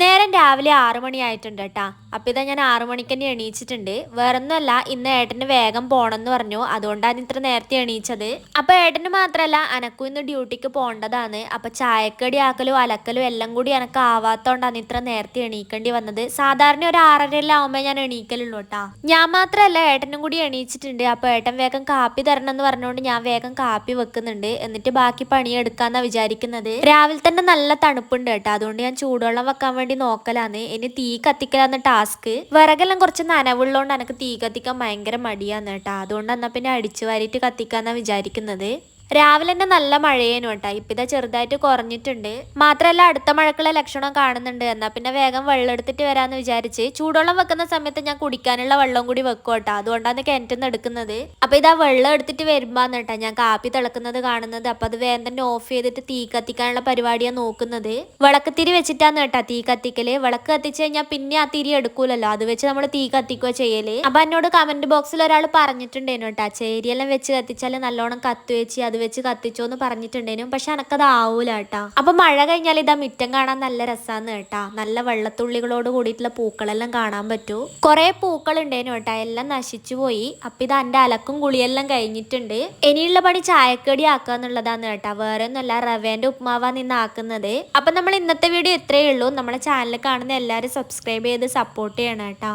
നേരം രാവിലെ ആറു മണിയായിട്ടുണ്ട് കേട്ടാ അപ്പൊ ഇതാ ഞാൻ ആറു മണിക്ക് തന്നെ എണീച്ചിട്ടുണ്ട്. വേറൊന്നുമല്ല ഇന്ന് ഏട്ടന് വേഗം പോണെന്ന് പറഞ്ഞു. അതുകൊണ്ടാണ് ഇത്ര നേരത്തെ എണീച്ചത്. അപ്പൊ ഏട്ടന് മാത്രമല്ല അനക്കും ഇന്ന് ഡ്യൂട്ടിക്ക് പോണ്ടതാണ് അപ്പൊ ചായക്കടി ആക്കലും അലക്കലും എല്ലാം കൂടി എനക്ക് ആവാത്തോണ്ടാണ് ഇത്ര നേരത്തെ എണീക്കേണ്ടി വന്നത്. സാധാരണ ഒരു ആറരയെല്ലാം ആവുമ്പോ ഞാൻ എണീക്കലുള്ളൂ കേട്ടാ ഞാൻ മാത്രമല്ല ഏട്ടനും കൂടി എണീച്ചിട്ടുണ്ട്. അപ്പൊ ഏട്ടൻ വേഗം കാപ്പി തരണം എന്ന് പറഞ്ഞുകൊണ്ട് ഞാൻ വേഗം കാപ്പി വെക്കുന്നുണ്ട്. എന്നിട്ട് ബാക്കി പണിയെടുക്കാന്നാ വിചാരിക്കുന്നത്. രാവിലെ തന്നെ നല്ല തണുപ്പുണ്ട് കേട്ടോ അതുകൊണ്ട് ഞാൻ ചൂടുവെള്ളം വെക്കാൻ വേണ്ടി നോക്കലാന്ന് ഇനി തീ കത്തിക്കലാന്ന് ടാസ്ക് വിറകെല്ലാം കുറച്ച് നനവുള്ളതുകൊണ്ട് എനിക്ക് തീ കത്തിക്കാൻ ഭയങ്കര മടിയാന്ന് കേട്ടോ. അതുകൊണ്ട് എന്നാൽ പിന്നെ അടിച്ചു വാരിയിട്ട് കത്തിക്കാന്നാണ് വിചാരിക്കുന്നത്. രാവിലെ തന്നെ നല്ല മഴയേനു കേട്ടോ. ഇപ്പൊ ഇതാ ചെറുതായിട്ട് കുറഞ്ഞിട്ടുണ്ട്. മാത്രല്ല അടുത്ത മഴക്കുള്ള ലക്ഷണം കാണുന്നുണ്ട്. എന്നാ പിന്നെ വേഗം വെള്ളം എടുത്തിട്ട് വരാന്ന് വിചാരിച്ച് ചൂടുവെള്ളം വെക്കുന്ന സമയത്ത് ഞാൻ കുടിക്കാനുള്ള വെള്ളം കൂടി വെക്കും കേട്ടോ. അതുകൊണ്ടാണ് കിണറ്റിൽ നിന്ന് എടുക്കുന്നത്. അപ്പൊ ഇതാ വെള്ളം എടുത്തിട്ട് വരുമ്പോന്ന് കേട്ടോ ഞാൻ കാപ്പി തിളക്കുന്നത് കാണുന്നത്. അപ്പൊ അത് വേഗം തന്നെ ഓഫ് ചെയ്തിട്ട് തീ കത്തിക്കാനുള്ള പരിപാടിയാണ് നോക്കുന്നത്. വിളക്കത്തിരി വെച്ചിട്ടാന്ന് കേട്ടോ തീ കത്തിക്കൽ. വിളക്ക് കത്തിച്ച് കഴിഞ്ഞാൽ പിന്നെ ആ തിരി എടുക്കൂലല്ലോ. അത് വെച്ച് നമ്മൾ തീ കത്തിക്കുക ചെയ്യൽ. അപ്പൊ എന്നോട് കമന്റ് ബോക്സിൽ ഒരാൾ പറഞ്ഞിട്ടുണ്ടേനു കേട്ടോ. ചേരിയെല്ലാം വെച്ച് കത്തിച്ചാൽ നല്ലോണം കത്ത് വെച്ച് അത് വെച്ച് കത്തിച്ചോ എന്ന് പറഞ്ഞിട്ടുണ്ടേനും. പക്ഷെ എനക്കത് ആവൂല കേട്ടാ അപ്പൊ മഴ കഴിഞ്ഞാൽ ഇതാ മുറ്റം കാണാൻ നല്ല രസാന്ന് കേട്ടാ. നല്ല വെള്ളത്തുള്ളികളോട് കൂടിയിട്ടുള്ള പൂക്കളെല്ലാം കാണാൻ പറ്റൂ. കുറെ പൂക്കൾ ഉണ്ടേനു കേട്ടാ. എല്ലാം നശിച്ചു പോയി. അപ്പൊ ഇത് എന്റെ അലക്കും കുളിയെല്ലാം കഴിഞ്ഞിട്ടുണ്ട്. ഇനിയുള്ള പണി ചായക്കടി ആക്കുക എന്നുള്ളതാണ് കേട്ടാ. വേറെ ഒന്നുമല്ല റവേന്റെ ഉപ്മാവാ നിന്ന് ആക്കുന്നത്. അപ്പൊ നമ്മൾ ഇന്നത്തെ വീഡിയോ ഇത്രയേ ഉള്ളൂ. നമ്മളെ ചാനൽ കാണുന്ന എല്ലാരും സബ്സ്ക്രൈബ് ചെയ്ത് സപ്പോർട്ട് ചെയ്യണം കേട്ടാ.